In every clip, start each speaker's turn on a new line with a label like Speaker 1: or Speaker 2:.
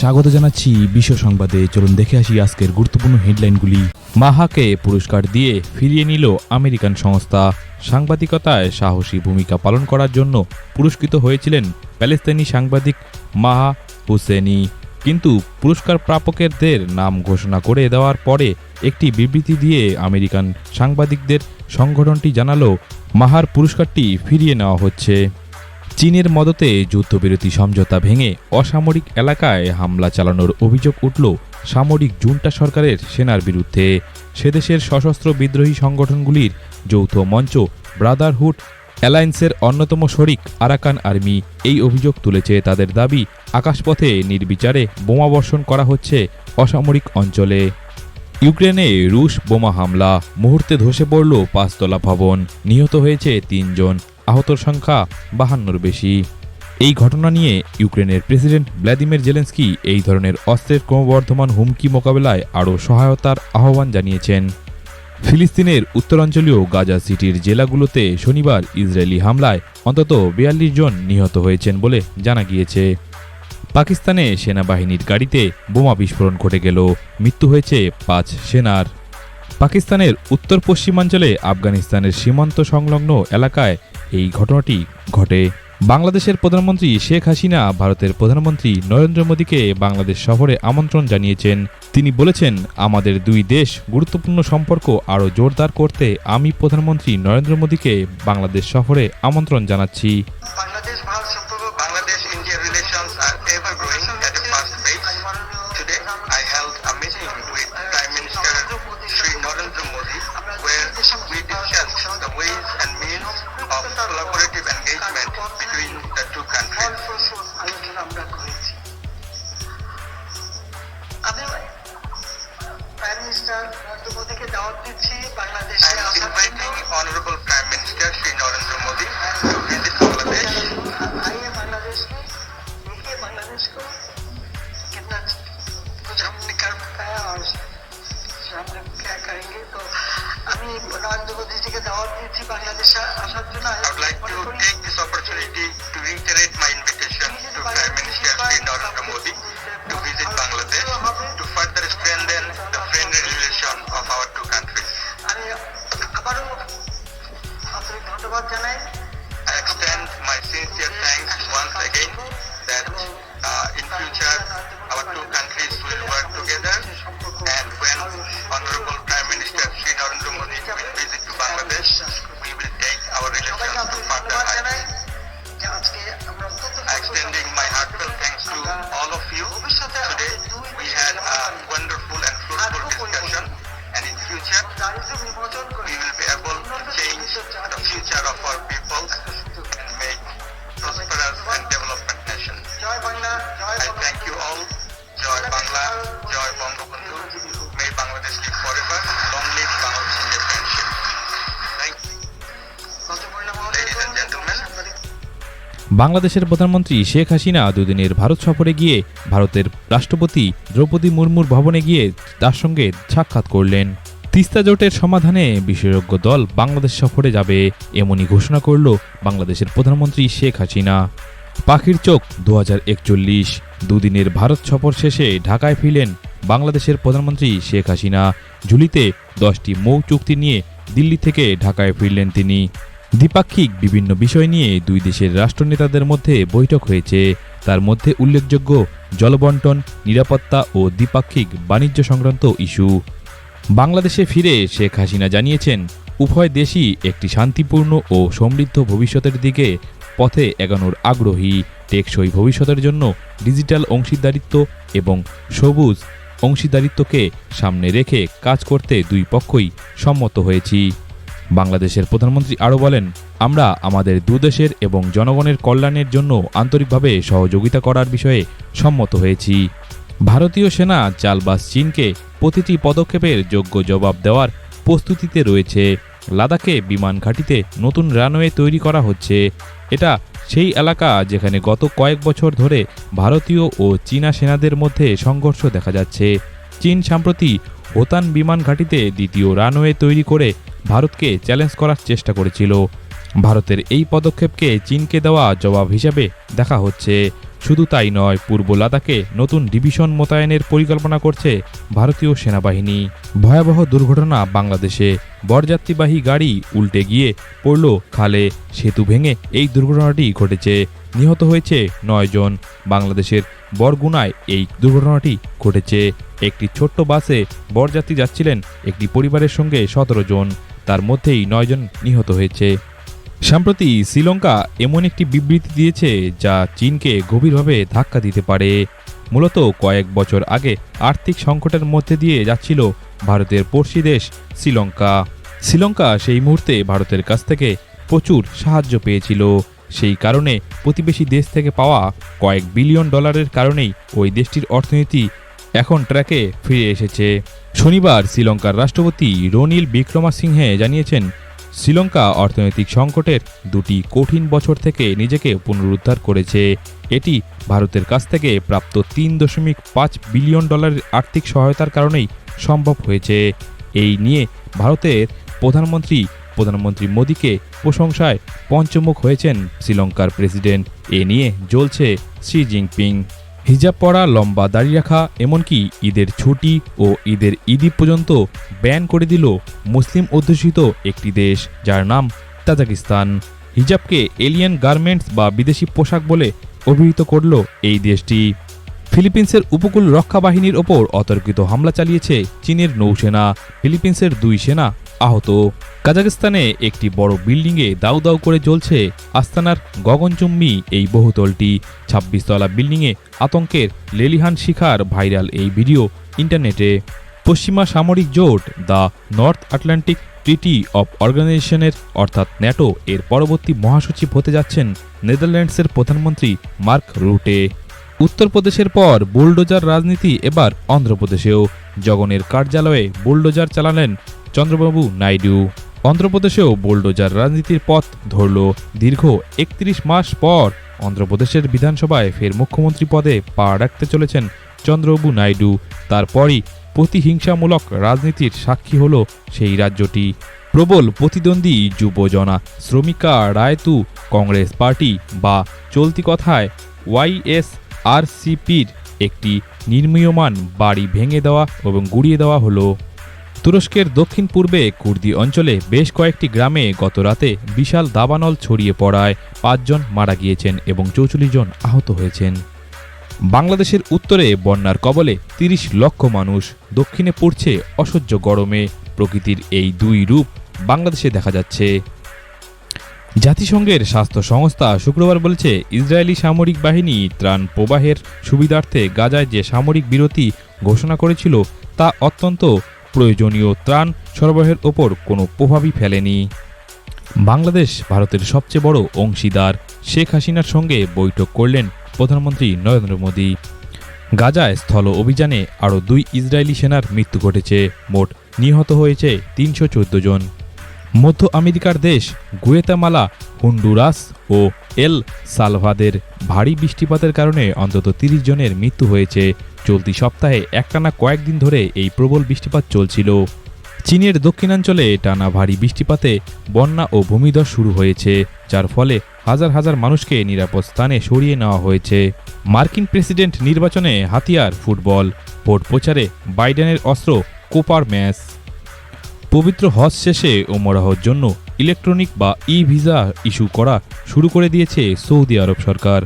Speaker 1: স্বাগত জানাচ্ছি বিশ্ব সংবাদে। চলুন দেখে আসি আজকের গুরুত্বপূর্ণ হেডলাইনগুলি। মাহাকে পুরস্কার দিয়ে ফিরিয়ে নিল আমেরিকান সংস্থা। সাংবাদিকতায় সাহসী ভূমিকা পালন করার জন্য পুরস্কৃত হয়েছিলেন প্যালেস্তানি সাংবাদিক মাহা হুসেনি কিন্তু পুরস্কার প্রাপকেরদের নাম ঘোষণা করে দেওয়ার পরে একটি বিবৃতি দিয়ে আমেরিকান সাংবাদিকদের সংগঠনটি জানালো, মাহার পুরস্কারটি ফিরিয়ে নেওয়া হচ্ছে। চীনের মদতে যুদ্ধবিরতি সমঝোতা ভেঙে অসামরিক এলাকায় হামলা চালানোর অভিযোগ উঠল সামরিক জুন্টা সরকারের সেনার বিরুদ্ধে। সেদেশের সশস্ত্র বিদ্রোহী সংগঠনগুলির যৌথ মঞ্চ ব্রাদারহুড অ্যালায়েন্সের অন্যতম শরিক আরাকান আর্মি এই অভিযোগ তুলেছে। তাদের দাবি, আকাশপথে নির্বিচারে বোমাবর্ষণ করা হচ্ছে অসামরিক অঞ্চলে। ইউক্রেনে রুশ বোমা হামলা, মুহূর্তে ধসে পড়ল পাঁচতলা ভবন, নিহত হয়েছে তিনজন। আহতর সংখ্যা বাহান্নর বেশি। এই ঘটনা নিয়ে ইউক্রেনের প্রেসিডেন্ট ভ্লাদিমির জেলেন্সকি এই ধরনের অস্ত্রের ক্রমবর্ধমান হুমকি মোকাবেলায় আরও সহায়তার আহ্বান জানিয়েছেন। ফিলিস্তিনের উত্তরাঞ্চলীয় গাজা সিটির জেলাগুলোতে শনিবার ইসরায়েলি হামলায় অন্তত বিয়াল্লিশ জন নিহত হয়েছেন বলে জানা গিয়েছে। পাকিস্তানে সেনাবাহিনীর গাড়িতে বোমা বিস্ফোরণ ঘটে গেল। মৃত্যু হয়েছে পাঁচ সেনার। পাকিস্তানের উত্তর পশ্চিমাঞ্চলে আফগানিস্তানের সীমান্ত সংলগ্ন এলাকায় এই ঘটনাটি ঘটে। বাংলাদেশের প্রধানমন্ত্রী শেখ হাসিনা, ভারতের প্রধানমন্ত্রী নরেন্দ্র মোদীকে বাংলাদেশ সফরে আমন্ত্রণ জানিয়েছেন। তিনি বলেছেন, আমাদের দুই দেশ গুরুত্বপূর্ণ সম্পর্ক আরও জোরদার করতে আমি প্রধানমন্ত্রী নরেন্দ্র মোদীকে বাংলাদেশ সফরে আমন্ত্রণ জানাচ্ছি।
Speaker 2: I would like to take this opportunity to reiterate my invitation to Prime Minister Shri Narendra Modi to visit Bangladesh to further strengthen the friendly relation of our two countries. I extend my sincere thanks once again that uh, in future our two countries will work together and when Honorable
Speaker 1: বাংলাদেশের প্রধানমন্ত্রী শেখ হাসিনা দুদিনের ভারত সফরে গিয়ে ভারতের রাষ্ট্রপতি দ্রৌপদী মুর্মুর ভবনে গিয়ে তার সঙ্গে সাক্ষাৎ করলেন। তিস্তা জোটের সমাধানে বিশেষজ্ঞ দল বাংলাদেশ সফরে যাবে এমনই ঘোষণা করল বাংলাদেশের প্রধানমন্ত্রী শেখ হাসিনা। পাখির চোখ দু হাজার একচল্লিশ। দুদিনের ভারত সফর শেষে ঢাকায় ফিরলেন বাংলাদেশের প্রধানমন্ত্রী শেখ হাসিনা। ঝুলিতে দশটি মৌ চুক্তি নিয়ে দিল্লি থেকে ঢাকায় ফিরলেন তিনি। দ্বিপাক্ষিক বিভিন্ন বিষয় নিয়ে দুই দেশের রাষ্ট্রনেতাদের মধ্যে বৈঠক হয়েছে। তার মধ্যে উল্লেখযোগ্য জলবন্টন, নিরাপত্তা ও দ্বিপাক্ষিক বাণিজ্য সংক্রান্ত ইস্যু। বাংলাদেশে ফিরে শেখ হাসিনা জানিয়েছেন, উভয় দেশই একটি শান্তিপূর্ণ ও সমৃদ্ধ ভবিষ্যতের দিকে পথে এগানোর আগ্রহী। টেকসই ভবিষ্যতের জন্য ডিজিটাল অংশীদারিত্ব এবং সবুজ অংশীদারিত্বকে সামনে রেখে কাজ করতে দুই পক্ষই সম্মত হয়েছি। বাংলাদেশের প্রধানমন্ত্রী আরও বলেন, আমরা আমাদের দুদেশের এবং জনগণের কল্যাণের জন্য আন্তরিকভাবে সহযোগিতা করার বিষয়ে সম্মত হয়েছি। ভারতীয় সেনা চালবাস চীনকে প্রতিটি পদক্ষেপের যোগ্য জবাব দেওয়ার প্রস্তুতিতে রয়েছে। লাদাখে বিমান ঘাঁটিতে নতুন রানওয়ে তৈরি করা হচ্ছে। এটা সেই এলাকা যেখানে গত কয়েক বছর ধরে ভারতীয় ও চীনা সেনাদের মধ্যে সংঘর্ষ দেখা যাচ্ছে। চীন সম্প্রতি হোতান বিমান ঘাঁটিতে দ্বিতীয় রানওয়ে তৈরি করে ভারতকে চ্যালেঞ্জ করার চেষ্টা করেছিল। ভারতের এই পদক্ষেপকে চীনকে দেওয়া জবাব হিসেবে দেখা হচ্ছে। শুধু তাই নয়, পূর্ব লাদাখে নতুন ডিভিশন মোতায়েনের পরিকল্পনা করছে ভারতীয় সেনাবাহিনী। ভয়াবহ দুর্ঘটনা বাংলাদেশে। বরযাত্রীবাহী গাড়ি উল্টে গিয়ে পড়ল খালে। সেতু ভেঙে এই দুর্ঘটনাটি ঘটেছে। নিহত হয়েছে নয় জন। বাংলাদেশের বরগুনায় এই দুর্ঘটনাটি ঘটেছে। একটি ছোট্ট বাসে বরযাত্রী যাচ্ছিলেন একটি পরিবারের সঙ্গে সতেরো জন। তার মধ্যেই নয়জন নিহত হয়েছে। সম্প্রতি শ্রীলঙ্কা এমন একটি বিবৃতি দিয়েছে যা চীনকে গভীরভাবে ধাক্কা দিতে পারে। মূলত কয়েক বছর আগে আর্থিক সংকটের মধ্যে দিয়ে যাচ্ছিল ভারতের পড়শি দেশ শ্রীলঙ্কা। শ্রীলঙ্কা সেই মুহূর্তে ভারতের কাছ থেকে প্রচুর সাহায্য পেয়েছিল। সেই কারণে প্রতিবেশী দেশ থেকে পাওয়া কয়েক বিলিয়ন ডলারের কারণেই ওই দেশটির অর্থনীতি এখন ট্র্যাকে ফিরে এসেছে। শনিবার শ্রীলঙ্কার রাষ্ট্রপতি রনিল বিক্রমাসিংহে জানিয়েছেন, শ্রীলঙ্কা অর্থনৈতিক সংকটের দুটি কঠিন বছর থেকে নিজেকে পুনরুদ্ধার করেছে। এটি ভারতের কাছ থেকে প্রাপ্ত তিন দশমিক পাঁচ বিলিয়ন ডলারের আর্থিক সহায়তার কারণেই সম্ভব হয়েছে। এই নিয়ে ভারতের প্রধানমন্ত্রী প্রধানমন্ত্রী মোদীকে প্রশংসায় পঞ্চমুখ হয়েছেন শ্রীলঙ্কার প্রেসিডেন্ট। এ নিয়ে জ্বলছে শি জিনপিং। হিজাব পরা, লম্বা দাড়ি রাখা, এমনকি ঈদের ছুটি ও ঈদের ঈদি পর্যন্ত ব্যান করে দিল মুসলিম অধ্যুষিত একটি দেশ, যার নাম তাজাকিস্তান। হিজাবকে এলিয়ান গার্মেন্টস বা বিদেশি পোশাক বলে অভিহিত করল এই দেশটি। ফিলিপিন্সের উপকূল রক্ষা বাহিনীর ওপর অতর্কিত হামলা চালিয়েছে চীনের নৌসেনা। ফিলিপিন্সের দুই সেনা আহত। কাজাকিস্তানে একটি বড় বিল্ডিংয়ে দাউ দাউ করে জ্বলছে আস্তানার গগনচুম্বী এই বহুতলটি। ছাব্বিশ তলা বিল্ডিংয়ে আতঙ্কের লেলিহান শিখার ভাইরাল এই ভিডিও ইন্টারনেটে। পশ্চিমা সামরিক জোট the North Atlantic Treaty of অর্গানাইজেশনের অর্থাৎ ন্যাটো এর পরবর্তী মহাসচিব হতে যাচ্ছেন নেদারল্যান্ডসের প্রধানমন্ত্রী মার্ক রুটে। উত্তরপ্রদেশের পর বুলডোজার রাজনীতি এবার অন্ধ্রপ্রদেশেও। জগনের কার্যালয়ে বুলডোজার চালালেন চন্দ্রবাবু নাইডু। অন্ধ্রপ্রদেশেও বুলডোজার রাজনীতির পথ ধরল দীর্ঘ একত্রিশ মাস পর অন্ধ্রপ্রদেশের বিধানসভায় ফের মুখ্যমন্ত্রী পদে পা রাখতে চলেছেন চন্দ্রবাবু নাইডু। তারপরই প্রতিহিংসামূলক রাজনীতির সাক্ষী হল সেই রাজ্যটি। প্রবল প্রতিদ্বন্দ্বী যুবজনা, শ্রমিকা, রায়তু, কংগ্রেস পার্টি বা চলতি কথায় ওয়াইএসআরসিপির একটি নির্মীয়মান বাড়ি ভেঙে দেওয়া এবং গুড়িয়ে দেওয়া হলো। তুরস্কের দক্ষিণ পূর্বে কুর্দি অঞ্চলে বেশ কয়েকটি গ্রামে গত রাতে বিশাল দাবানল ছড়িয়ে পড়ায় পাঁচজন মারা গিয়েছেন এবং চৌচল্লিশ জন আহত হয়েছেন। বাংলাদেশের উত্তরে বন্যার কবলে তিরিশ লক্ষ মানুষ, দক্ষিণে পড়ছে অসহ্য গরমে। প্রকৃতির এই দুই রূপ বাংলাদেশে দেখা যাচ্ছে। জাতিসংঘের স্বাস্থ্য সংস্থা শুক্রবার বলেছে, ইসরায়েলি সামরিক বাহিনী ত্রাণ প্রবাহের সুবিধার্থে গাজায় যে সামরিক বিরতি ঘোষণা করেছিল, তা অত্যন্ত প্রয়োজনীয়। ত্রাণ সরবরাহের ওপর কোনো প্রভাবই ফেলেনি। বাংলাদেশ ভারতের সবচেয়ে বড় অংশীদার শেখ হাসিনার সঙ্গে বৈঠক করলেন প্রধানমন্ত্রী নরেন্দ্র মোদী। গাজায় স্থল অভিযানে আরও দুই ইসরায়েলি সেনার মৃত্যু ঘটেছে। মোট নিহত হয়েছে তিনশো চৌদ্দ জন। মধ্য আমেরিকার দেশ গুয়েতামালা, হুন্ডুরাস ও এল সালভাদের ভারী বৃষ্টিপাতের কারণে অন্তত তিরিশ জনের মৃত্যু হয়েছে। চলতি সপ্তাহে একটানা কয়েকদিন ধরে এই প্রবল বৃষ্টিপাত চলছিল। চীনের দক্ষিণাঞ্চলে টানা ভারী বৃষ্টিপাতে বন্যা ও ভূমিধস শুরু হয়েছে, যার ফলে হাজার হাজার মানুষকে নিরাপদ স্থানে সরিয়ে নেওয়া হয়েছে। মার্কিন প্রেসিডেন্ট নির্বাচনে হাতিয়ার ফুটবল, ভোট প্রচারে বাইডেনের অস্ত্র কোপার ম্যাচ পবিত্র হজ শেষে ওমরাহর জন্য ইলেকট্রনিক বা ই ভিসা ইস্যু করা শুরু করে দিয়েছে সৌদি আরব সরকার।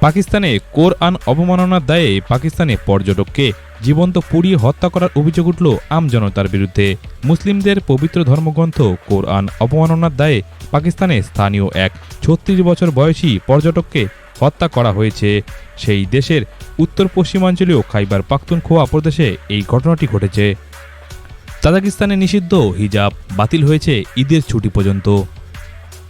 Speaker 1: পাকিস্তানে কোরআন অবমাননার দায়ে পাকিস্তানে পর্যটককে জীবন্ত পুড়িয়ে হত্যা করার অভিযোগ উঠল আমজনতার বিরুদ্ধে। মুসলিমদের পবিত্র ধর্মগ্রন্থ কোরআন অবমাননার দায়ে পাকিস্তানে স্থানীয় এক ছত্রিশ বছর বয়সী পর্যটককে হত্যা করা হয়েছে। সেই দেশের উত্তর পশ্চিমাঞ্চলীয় খাইবার পাখতুনখোয়া প্রদেশে এই ঘটনাটি ঘটেছে। তাজাকিস্তানে নিষিদ্ধ, হিজাব বাতিল হয়েছে ঈদের ছুটি পর্যন্ত।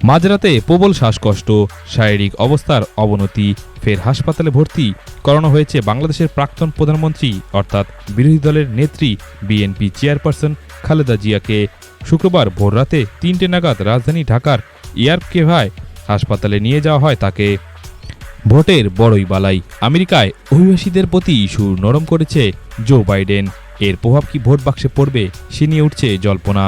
Speaker 1: মাঝরাতে প্রবল শ্বাসকষ্ট, শারীরিক অবস্থার অবনতি, ফের হাসপাতালে ভর্তি করানো হয়েছে বাংলাদেশের প্রাক্তন প্রধানমন্ত্রী, অর্থাৎ বিরোধী দলের নেত্রী, বিএনপি চেয়ারপারসন খালেদা জিয়াকে। শুক্রবার ভোররাতে তিনটে নাগাদ রাজধানী ঢাকার এয়ারকেভায় হাসপাতালে নিয়ে যাওয়া হয় তাকে। ভোটের বড়ই বালাই, আমেরিকায় অভিবাসীদের প্রতি সুর নরম করেছে জো বাইডেন। এর প্রভাব কি ভোট বাক্সে পড়বে সে নিয়ে উঠছে জল্পনা।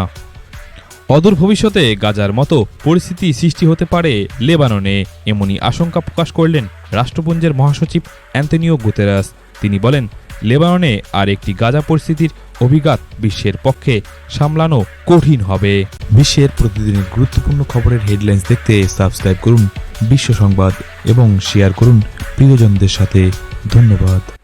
Speaker 1: অদূর ভবিষ্যতে গাজার মতো পরিস্থিতি সৃষ্টি হতে পারে লেবাননে, এমনই আশঙ্কা প্রকাশ করলেন রাষ্ট্রপুঞ্জের মহাসচিব অ্যান্তনিও গুতেরাস। তিনি বলেন, লেবাননে আর একটি গাজা পরিস্থিতির অভিঘাত বিশ্বের পক্ষে সামলানো কঠিন হবে। বিশ্বের প্রতিদিনের গুরুত্বপূর্ণ খবরের হেডলাইন্স দেখতে সাবস্ক্রাইব করুন বিশ্ব সংবাদ এবং শেয়ার করুন প্রিয়জনদের সাথে। ধন্যবাদ।